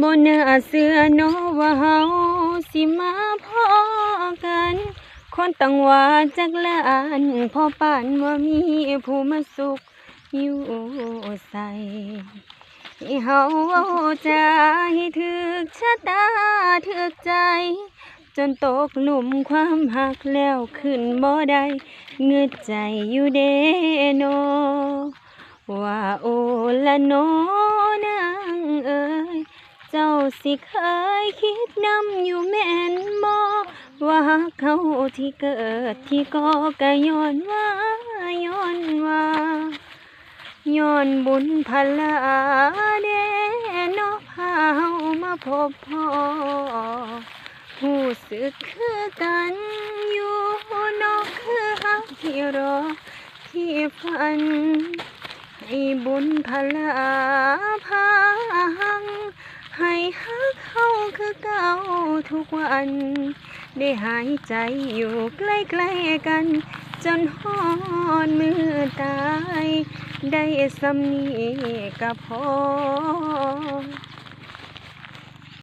บนเนื้อเสือโนว่าเฮาสิมาพอกัน คนตั้งว่าจักลานพอป่านว่ามีผู้มาสุขอยู่ใส่เฮาใจให้ถึกชะตาถึกใจ จนตกหลุมความหักแล้วขึ้นบ่ได้เงืดใจอยู่เดโนว่าโอละโน เจ้าสิเคยคิดนำอยู่แม่นบ่ว่าเขาที่เกิดที่ก็กะย้อนว่าย้อนว่าย้อนบุญพลาเดนอพาเฮามาพบพ่อรู้สึกคือกันอยู่นอกคือฮักที่รอที่ฝันให้บุญพลาพาหัง คือเก่าทุกวัน ได้หายใจอยู่ใกล้ๆกัน จนหอนมือตาย ได้สำนีกับพอ